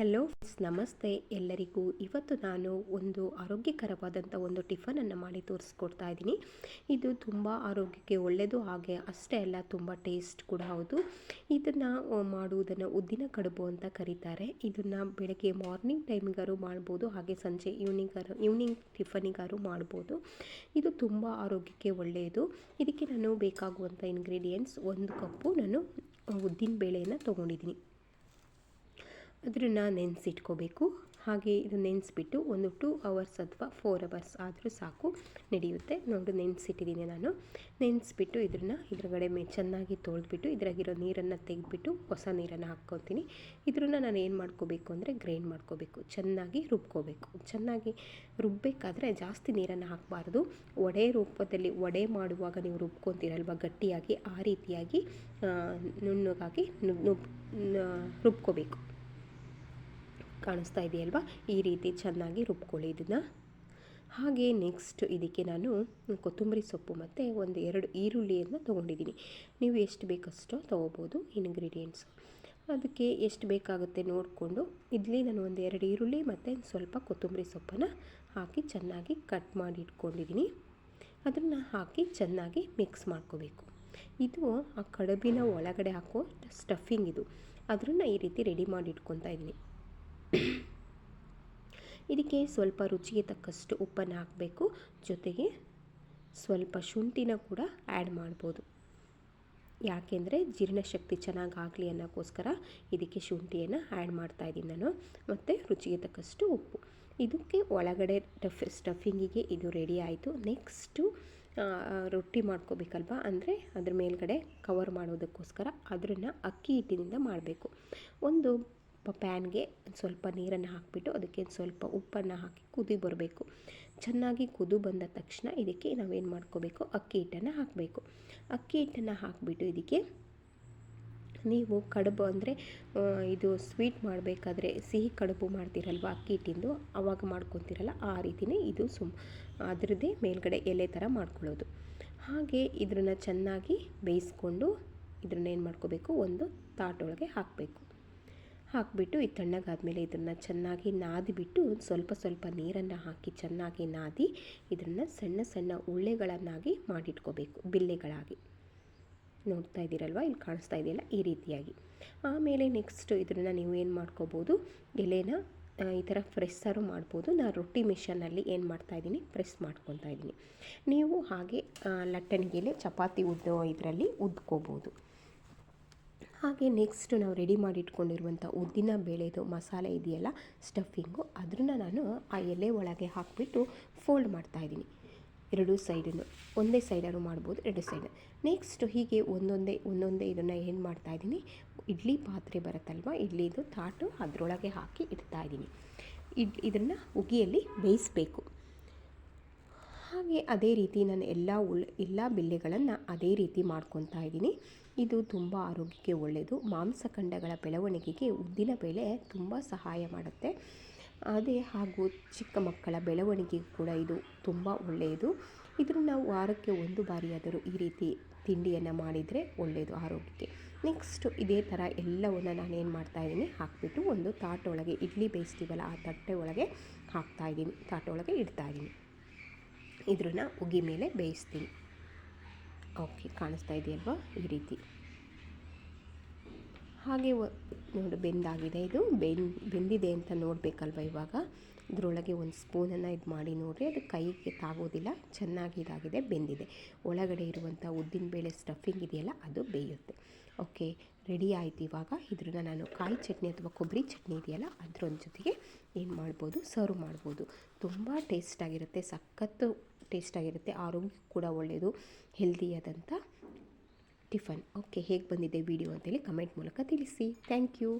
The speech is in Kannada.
ಹಲೋ ನಮಸ್ತೆ. ಎಲ್ಲರಿಗೂ ಇವತ್ತು ನಾನು ಒಂದು ಆರೋಗ್ಯಕರವಾದಂಥ ಒಂದು ಟಿಫನನ್ನು ಮಾಡಿ ತೋರಿಸ್ಕೊಡ್ತಾ ಇದ್ದೀನಿ. ಇದು ತುಂಬ ಆರೋಗ್ಯಕ್ಕೆ ಒಳ್ಳೆಯದು ಹಾಗೆ ಅಷ್ಟೇ ಅಲ್ಲ, ತುಂಬ ಟೇಸ್ಟ್ ಕೂಡ ಹೌದು. ಇದನ್ನು ಮಾಡುವುದನ್ನು ಉದ್ದಿನ ಕಡುಬು ಅಂತ ಕರೀತಾರೆ. ಇದನ್ನು ಬೆಳಗ್ಗೆ ಮಾರ್ನಿಂಗ್ ಟೈಮಿಗಾರು ಮಾಡ್ಬೋದು, ಹಾಗೆ ಸಂಜೆ ಈವ್ನಿಂಗಾರು ಈವ್ನಿಂಗ್ ಟಿಫನಿಗಾರು ಮಾಡ್ಬೋದು. ಇದು ತುಂಬ ಆರೋಗ್ಯಕ್ಕೆ ಒಳ್ಳೆಯದು ಇದಕ್ಕೆ ನಾನು ಬೇಕಾಗುವಂಥ ಇಂಗ್ರೀಡಿಯೆಂಟ್ಸ್ ಒಂದು ಕಪ್ಪು ನಾನು ಉದ್ದಿನ ಬೇಳೆಯನ್ನು ತೊಗೊಂಡಿದ್ದೀನಿ. ಅದನ್ನು ನೆನೆಸಿಟ್ಕೋಬೇಕು. ಹಾಗೆ ಇದು ನೆನೆಸ್ಬಿಟ್ಟು ಒಂದು ಟೂ ಅವರ್ಸ್ ಅಥವಾ ಫೋರ್ ಅವರ್ಸ್ ಆದರೂ ಸಾಕು, ನಡೆಯುತ್ತೆ. ನೋಡಿ, ನೆನೆಸಿಟ್ಟಿದ್ದೀನಿ ನಾನು. ನೆನೆಸ್ಬಿಟ್ಟು ಇದನ್ನು ಇದ್ರಗಡೆ ಮೇ, ಚೆನ್ನಾಗಿ ತೊಳೆದ್ಬಿಟ್ಟು ಇದ್ರಾಗಿರೋ ನೀರನ್ನು ತೆಗೆದ್ಬಿಟ್ಟು ಹೊಸ ನೀರನ್ನು ಹಾಕ್ಕೊತೀನಿ. ಇದ್ರನ್ನ ನಾನು ಏನು ಮಾಡ್ಕೋಬೇಕು ಅಂದರೆ ಗ್ರೈಂಡ್ ಮಾಡ್ಕೋಬೇಕು. ಚೆನ್ನಾಗಿ ರುಬ್ಕೋಬೇಕು. ಚೆನ್ನಾಗಿ ರುಬ್ಬಬೇಕಾದ್ರೆ ಜಾಸ್ತಿ ನೀರನ್ನು ಹಾಕಬಾರ್ದು. ಒಡೆ ರೂಪದಲ್ಲಿ ವಡೆ ಮಾಡುವಾಗ ನೀವು ರುಬ್ಕೊತೀರಲ್ವ ಗಟ್ಟಿಯಾಗಿ, ಆ ರೀತಿಯಾಗಿ ನುಣ್ಣಗಾಗಿ ರುಬ್ಕೋಬೇಕು. ಕಾಣಿಸ್ತಾ ಇದೆಯಲ್ವಾ? ಈ ರೀತಿ ಚೆನ್ನಾಗಿ ರುಬ್ಕೊಳ್ಳಿ ಇದನ್ನು. ಹಾಗೆ ನೆಕ್ಸ್ಟ್ ಇದಕ್ಕೆ ನಾನು ಕೊತ್ತಂಬರಿ ಸೊಪ್ಪು ಮತ್ತು ಒಂದು ಎರಡು ಈರುಳ್ಳಿಯನ್ನು ತೊಗೊಂಡಿದ್ದೀನಿ. ನೀವು ಎಷ್ಟು ಬೇಕಷ್ಟೋ ತೊಗೋಬೋದು ಇನ್ಗ್ರೀಡಿಯೆಂಟ್ಸ್ ಅದಕ್ಕೆ ಎಷ್ಟು ಬೇಕಾಗುತ್ತೆ ನೋಡಿಕೊಂಡು ಇಲ್ಲಿ ನಾನು ಒಂದು ಎರಡು ಈರುಳ್ಳಿ ಮತ್ತು ಸ್ವಲ್ಪ ಕೊತ್ತಂಬರಿ ಸೊಪ್ಪನ್ನು ಹಾಕಿ ಚೆನ್ನಾಗಿ ಕಟ್ ಮಾಡಿ ಇಟ್ಕೊಂಡಿದ್ದೀನಿ. ಅದನ್ನು ಹಾಕಿ ಚೆನ್ನಾಗಿ ಮಿಕ್ಸ್ ಮಾಡ್ಕೋಬೇಕು. ಇದು ಆ ಕಡುಬಿನ ಒಳಗಡೆ ಹಾಕೋ ಸ್ಟಫಿಂಗ್ ಇದು. ಅದನ್ನು ಈ ರೀತಿ ರೆಡಿ ಮಾಡಿ ಇಟ್ಕೊತಾ ಇದ್ದೀನಿ. ಇದಕ್ಕೆ ಸ್ವಲ್ಪ ರುಚಿಗೆ ತಕ್ಕಷ್ಟು ಉಪ್ಪನ್ನು ಹಾಕಬೇಕು. ಜೊತೆಗೆ ಸ್ವಲ್ಪ ಶುಂಠಿನ ಕೂಡ ಆ್ಯಡ್ ಮಾಡ್ಬೋದು. ಯಾಕೆಂದರೆ ಜೀರ್ಣಶಕ್ತಿ ಚೆನ್ನಾಗಿ ಆಗಲಿ ಅನ್ನೋಕ್ಕೋಸ್ಕರ ಇದಕ್ಕೆ ಶುಂಠಿಯನ್ನು ಆ್ಯಡ್ ಮಾಡ್ತಾಯಿದ್ದೀನಿ ನಾನು. ಮತ್ತು ರುಚಿಗೆ ತಕ್ಕಷ್ಟು ಉಪ್ಪು. ಇದಕ್ಕೆ ಒಳಗಡೆ ಟಫ್ ಸ್ಟಫಿಂಗಿಗೆ ಇದು ರೆಡಿ ಆಯಿತು. ನೆಕ್ಸ್ಟು ರೊಟ್ಟಿ ಮಾಡ್ಕೋಬೇಕಲ್ವ? ಅಂದರೆ ಅದ್ರ ಮೇಲ್ಗಡೆ ಕವರ್ ಮಾಡೋದಕ್ಕೋಸ್ಕರ ಅದನ್ನು ಅಕ್ಕಿ ಹಿಟ್ಟಿನಿಂದ ಮಾಡಬೇಕು. ಒಂದು ಪ್ಯಾನ್ಗೆ ಸ್ವಲ್ಪ ನೀರನ್ನು ಹಾಕಿಬಿಟ್ಟು ಅದಕ್ಕೆ ಸ್ವಲ್ಪ ಉಪ್ಪನ್ನು ಹಾಕಿ ಕುದಿ ಬರಬೇಕು. ಚೆನ್ನಾಗಿ ಕುದು ಬಂದ ತಕ್ಷಣ ಇದಕ್ಕೆ ನಾವೇನು ಮಾಡ್ಕೋಬೇಕು? ಅಕ್ಕಿ ಹಿಟ್ಟನ್ನು ಹಾಕಬೇಕು. ಅಕ್ಕಿ ಹಿಟ್ಟನ್ನು ಹಾಕಿಬಿಟ್ಟು ಇದಕ್ಕೆ ನೀವು ಕಡುಬು ಅಂದರೆ ಇದು ಸ್ವೀಟ್ ಮಾಡಬೇಕಾದ್ರೆ ಸಿಹಿ ಕಡುಬು ಮಾಡ್ತೀರಲ್ವ ಅಕ್ಕಿ ಹಿಟ್ಟಿಂದು? ಆವಾಗ ಮಾಡ್ಕೊತೀರಲ್ಲ, ಆ ರೀತಿಯೇ ಇದು ಸುಮ್, ಅದರದ್ದೇ ಮೇಲ್ಗಡೆ ಎಲೆ ಥರ ಮಾಡ್ಕೊಳ್ಳೋದು. ಹಾಗೆ ಇದನ್ನು ಚೆನ್ನಾಗಿ ಬೇಯಿಸ್ಕೊಂಡು ಏನು ಮಾಡ್ಕೋಬೇಕು? ಒಂದು ತಾಟೊಳಗೆ ಹಾಕಬೇಕು. ಹಾಕಿಬಿಟ್ಟು ಇದು ತಣ್ಣಗಾದಮೇಲೆ ಇದನ್ನು ಚೆನ್ನಾಗಿ ನಾದಿಬಿಟ್ಟು ಸ್ವಲ್ಪ ಸ್ವಲ್ಪ ನೀರನ್ನು ಹಾಕಿ ಚೆನ್ನಾಗಿ ನಾದಿ ಇದನ್ನು ಸಣ್ಣ ಸಣ್ಣ ಉಳ್ಳೆಗಳನ್ನಾಗಿ ಮಾಡಿಟ್ಕೋಬೇಕು, ಬಿಲ್ಲೆಗಳಾಗಿ. ನೋಡ್ತಾ ಇದ್ದೀರಲ್ವ? ಇಲ್ಲಿ ಕಾಣಿಸ್ತಾ ಇದೆಯಲ್ಲ ಈ ರೀತಿಯಾಗಿ. ಆಮೇಲೆ ನೆಕ್ಸ್ಟ್ ಇದನ್ನು ನೀವು ಏನು ಮಾಡ್ಕೋಬೋದು? ಎಲೆನ ಈ ಥರ ಫ್ರೆಸ್ಸಾರು ಮಾಡ್ಬೋದು. ನಾನು ರೊಟ್ಟಿ ಮಿಷನಲ್ಲಿ ಏನು ಮಾಡ್ತಾಯಿದ್ದೀನಿ ಪ್ರೆಸ್ ಮಾಡ್ಕೊತಾ ಇದ್ದೀನಿ. ನೀವು ಹಾಗೆ ಲಟ್ಟಣಿಗೆಲೆ ಚಪಾತಿ ಉದ್ದೋ ಇದರಲ್ಲಿ ಉದ್ಕೋಬೋದು. ಹಾಗೆ ನೆಕ್ಸ್ಟ್ ನಾವು ರೆಡಿ ಮಾಡಿ ಇಟ್ಕೊಂಡಿರುವಂಥ ಉದ್ದಿನ ಬೇಳೆದು ಮಸಾಲೆ ಇದೆಯಲ್ಲ ಸ್ಟಫಿಂಗು ಅದನ್ನು ನಾನು ಆ ಎಲೆ ಒಳಗೆ ಹಾಕಿಬಿಟ್ಟು ಫೋಲ್ಡ್ ಮಾಡ್ತಾಯಿದ್ದೀನಿ ಎರಡು ಸೈಡನ್ನು ಒಂದೇ ಸೈಡನ್ನು ಮಾಡ್ಬೋದು, ಎರಡು ಸೈಡ್ ನೆಕ್ಸ್ಟ್ ಹೀಗೆ ಒಂದೊಂದೇ ಒಂದೊಂದೇ ಇದನ್ನು ಏನು ಮಾಡ್ತಾಯಿದ್ದೀನಿ ಇಡ್ಲಿ ಪಾತ್ರೆ ಬರುತ್ತಲ್ವ, ಇಡ್ಲಿದು ತಾಟು ಅದರೊಳಗೆ ಹಾಕಿ ಇಡ್ತಾಯಿದ್ದೀನಿ ಇಡ್, ಇದನ್ನು ಉಗಿಯಲ್ಲಿ ಬೇಯಿಸಬೇಕು. ಹಾಗೆ ಅದೇ ರೀತಿ ನಾನು ಎಲ್ಲ ಉಳ್, ಎಲ್ಲ ಬಿಲ್ಲೆಗಳನ್ನು ಅದೇ ರೀತಿ ಮಾಡ್ಕೊತಾ ಇದ್ದೀನಿ. ಇದು ತುಂಬ ಆರೋಗ್ಯಕ್ಕೆ ಒಳ್ಳೆಯದು ಮಾಂಸಖಂಡಗಳ ಬೆಳವಣಿಗೆಗೆ ಉದ್ದಿನ ಬೇಳೆ ತುಂಬ ಸಹಾಯ ಮಾಡುತ್ತೆ. ಅದೇ ಹಾಗೂ ಚಿಕ್ಕ ಮಕ್ಕಳ ಬೆಳವಣಿಗೆಗೂ ಕೂಡ ಇದು ತುಂಬ ಒಳ್ಳೆಯದು ಇದನ್ನು ನಾವು ವಾರಕ್ಕೆ ಒಂದು ಬಾರಿಯಾದರೂ ಈ ರೀತಿ ತಿಂಡಿಯನ್ನು ಮಾಡಿದರೆ ಒಳ್ಳೆಯದು ಆರೋಗ್ಯಕ್ಕೆ. ನೆಕ್ಸ್ಟು ಇದೇ ಥರ ಎಲ್ಲವನ್ನು ನಾನು ಏನು ಮಾಡ್ತಾಯಿದ್ದೀನಿ ಹಾಕಿಬಿಟ್ಟು ಒಂದು ತಾಟೊಳಗೆ, ಇಡ್ಲಿ ಬೇಯಿಸ್ತೀವಲ್ಲ ಆ ತಟ್ಟೆ ಒಳಗೆ ಹಾಕ್ತಾಯಿದ್ದೀನಿ ತಾಟೊಳಗೆ ಇಡ್ತಾಯಿದ್ದೀನಿ ಇದ್ರನ್ನ ಉಗಿ ಮೇಲೆ ಬೇಯಿಸ್ತೀನಿ. ಓಕೆ ಕಾಣಿಸ್ತಾ ಇದೆಯಲ್ವಾ? ಈ ರೀತಿ. ಹಾಗೆ ನೋಡಿ, ಬೆಂದಾಗಿದೆ ಇದು. ಬೆನ್ ಬೆಂದಿದೆ ಅಂತ ನೋಡಬೇಕಲ್ವ ಇವಾಗ? ಇದರೊಳಗೆ ಒಂದು ಸ್ಪೂನನ್ನು ಇದು ಮಾಡಿ ನೋಡಿರಿ. ಅದು ಕೈಗೆ ತಾಗೋದಿಲ್ಲ. ಚೆನ್ನಾಗಿ ಇದಾಗಿದೆ, ಬೆಂದಿದೆ. ಒಳಗಡೆ ಇರುವಂಥ ಉದ್ದಿನಬೇಳೆ ಸ್ಟಫಿಂಗ್ ಇದೆಯಲ್ಲ, ಅದು ಬೇಯುತ್ತೆ. ಓಕೆ ರೆಡಿ ಆಯಿತು ಇವಾಗ. ಇದ್ರನ್ನ ನಾನು ಕಾಯಿ ಚಟ್ನಿ ಅಥವಾ ಕೊಬ್ಬರಿ ಚಟ್ನಿ ಇದೆಯಲ್ಲ, ಅದ್ರೊಂದು ಜೊತೆಗೆ ಏನು ಮಾಡ್ಬೋದು? ಸರ್ವ್ ಮಾಡ್ಬೋದು. ತುಂಬ ಟೇಸ್ಟಾಗಿರುತ್ತೆ ಸಖತ್ತು ಟೇಸ್ಟಾಗಿರುತ್ತೆ ಆರೋಗ್ಯ ಕೂಡ ಒಳ್ಳೆಯದು ಹೆಲ್ದಿಯಾದಂಥ ಟಿಫನ್. ಓಕೆ ಹೇಗೆ ಬಂದಿದೆ ವಿಡಿಯೋ ಅಂತೇಳಿ ಕಮೆಂಟ್ ಮೂಲಕ ತಿಳಿಸಿ. Thank you